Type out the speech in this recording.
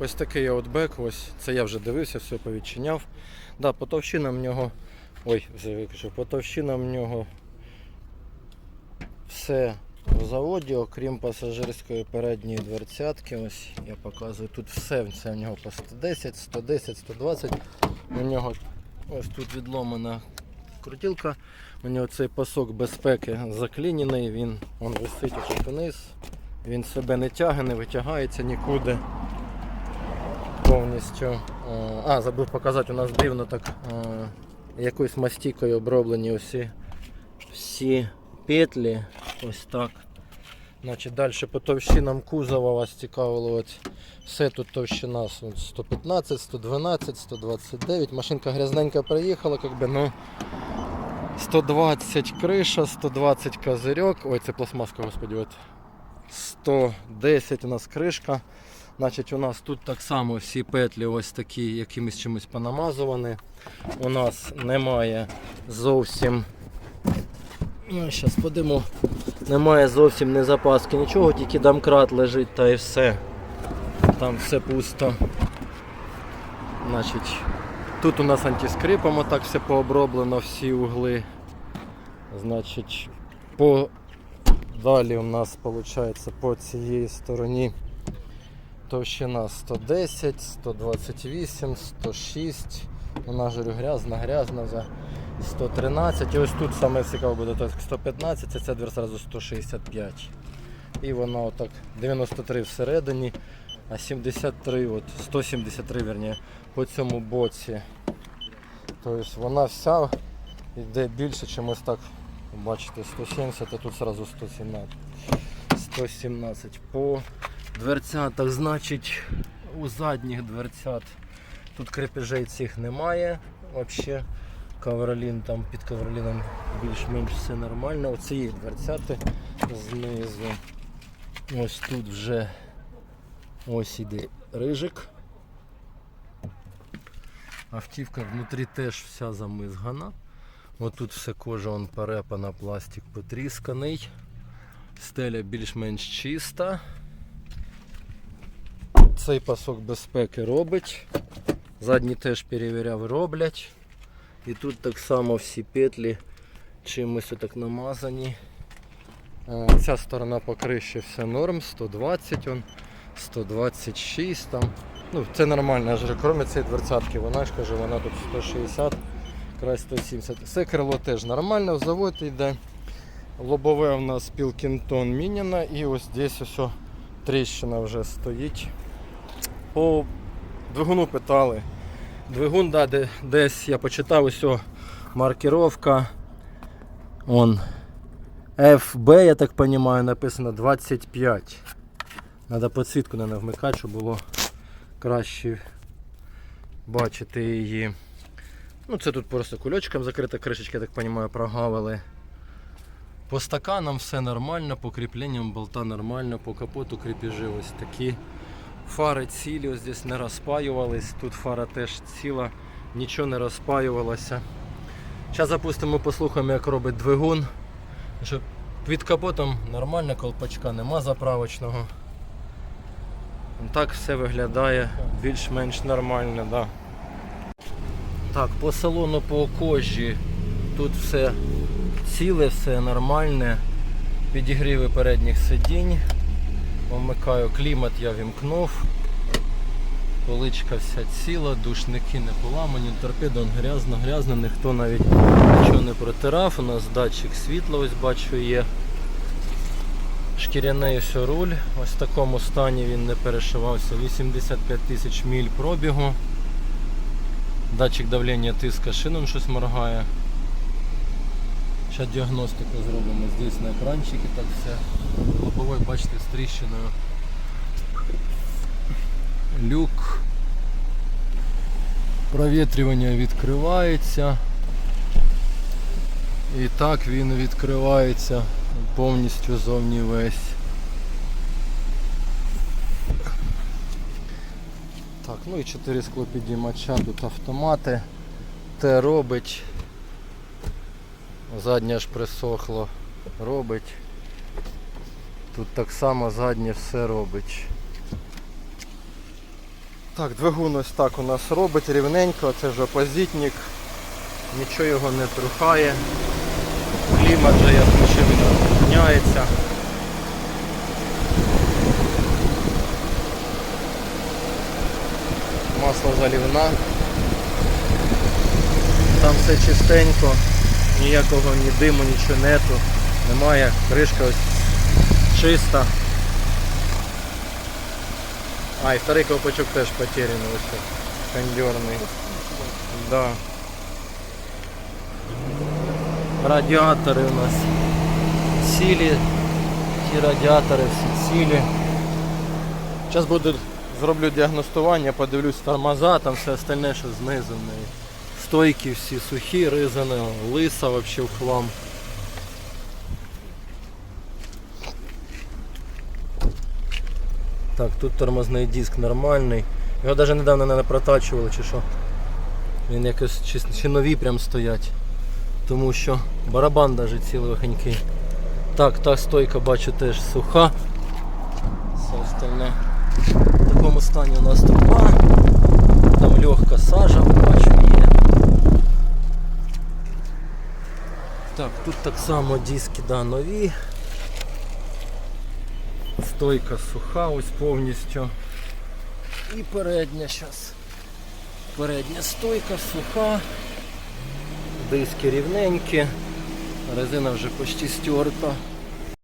Ось такий аутбек, ось це я вже дивився, все повідчиняв. Да, по в нього. Ой, вже виключив, по в нього все в заводі, окрім пасажирської передньої дверцятки. Ось я показую тут все, це в нього по 110, 110, 120. У нього ось тут відломана крутілка. У нього цей пасок безпеки заклінений, він висить вниз. Він себе не тягне, не витягається нікуди. Повністю. Е, А, забув показати, у нас дивно так е, якоюсь мастікою оброблені усі всі петлі. Ось так. Значить, далі по товщинам кузова вас цікавило. От все тут товщина 115, 112, 129. Машинка грязненька приїхала, как би, ну 120 криша, 120 козирьок. Ой, це пластмаска, господи, от 110 у нас кришка. Значить, у нас тут так само всі петлі ось такі якимось чимось понамазувані. У нас немає зовсім. Ну, зараз подимо. Немає зовсім не запаски, нічого, тільки домкрат лежить та і все. Там все пусто. Значить, тут у нас антискрипом отак все пооброблено, всі угли. Значить, по далі у нас виходить по цієї стороні товщина 110, 128, 106. Вона ж грязна, грязна вже 113. І ось тут саме цікаво буде то 115, а ця двір зразу 165. І вона отак 93 всередині, а 73, от 173 верні, по цьому боці. Тобто вона вся йде більше, ніж ось так. Бачите, 170, а тут зразу 117. 117 по дверцятах, значить у задніх дверцят тут крепежей цих немає. Взагалі ковролін там під ковроліном більш-менш все нормально. Оце є дверцяти знизу. Ось тут вже ось іде рижик. Автівка внутрі теж вся замизгана. Ось тут все кожа он перепана, пластик потрісканий. Стеля більш-менш чиста. Цей пасок безпеки робить. Задні теж перевіряв, роблять. І тут так само всі петлі чимось отак намазані. Е, Ця сторона по криші все норм, 120, он, 126 там. Ну, це нормально, ж крім цієї дверцятки, вона ж каже, вона тут 160, край 170. Все крило теж нормально, в завод йде. Лобове у нас Пілкінтон міняна і ось здесь ось тріщина вже стоїть. По двигуну питали. Двигун, да, де, десь я почитав ось о, маркировка. Он FB, я так розумію, написано 25. Треба підсвітку не вмикати, щоб було краще бачити її. Ну це тут просто кульочком закрита кришечка, я так розумію, прогавили. По стаканам все нормально, по кріпленням болта нормально, по капоту кріпежі ось такі. Фари цілі, ось здесь не розпаювались, тут фара теж ціла, нічого не розпаювалося. Зараз запустимо, послухаємо, як робить двигун. Під капотом нормально, колпачка нема заправочного. Так все виглядає більш-менш нормально. Да. Так, по салону по кожі тут все ціле, все нормальне. Підігріви передніх сидінь. Вмикаю клімат, я вімкнув. Поличка вся ціла, душники не поламані, торпеда он грязно, грязно, ніхто навіть нічого не протирав. У нас датчик світла, ось бачу є. Шкіряний ось руль. Ось в такому стані він не перешивався. 85 тисяч міль пробігу. Датчик давлення тиска шином щось моргає. Зараз діагностику зробимо здесь на екранчикі, так все. Лобовой, бачите, з тріщиною. Люк. Провітрювання відкривається. І так він відкривається повністю зовні весь. Так, ну і 4 склопідіймача, тут автомати. Те робить. Заднє ж присохло, робить. Тут так само заднє все робить. Так, двигун ось так у нас робить рівненько, це ж опозитник, нічого його не трухає. Клімат же як машина міняється. Масло залівна. Там все чистенько, ніякого ні диму, нічого нету. Немає, кришка ось чиста. А, і вторий колпачок теж потеряний ось кондерний. Да. Радіатори у нас цілі. Ті радіатори всі цілі. Зараз буду зроблю діагностування, подивлюсь тормоза, там все остальне, що знизу в неї. Стойки всі сухі, ризані, лиса вообще в хлам. Так, тут тормозний диск нормальний. Його навіть недавно не протачували чи що. Він якось чи, чи нові прям стоять. Тому що барабан навіть цілохенький. Так, та стойка бачу теж суха. Все остальне. В такому стані у нас труба. Там легка сажа, бачу, є. Так, тут так само диски да, нові. Стойка суха ось повністю. І передня зараз. Передня стойка суха. Диски рівненькі. Резина вже почти стерта.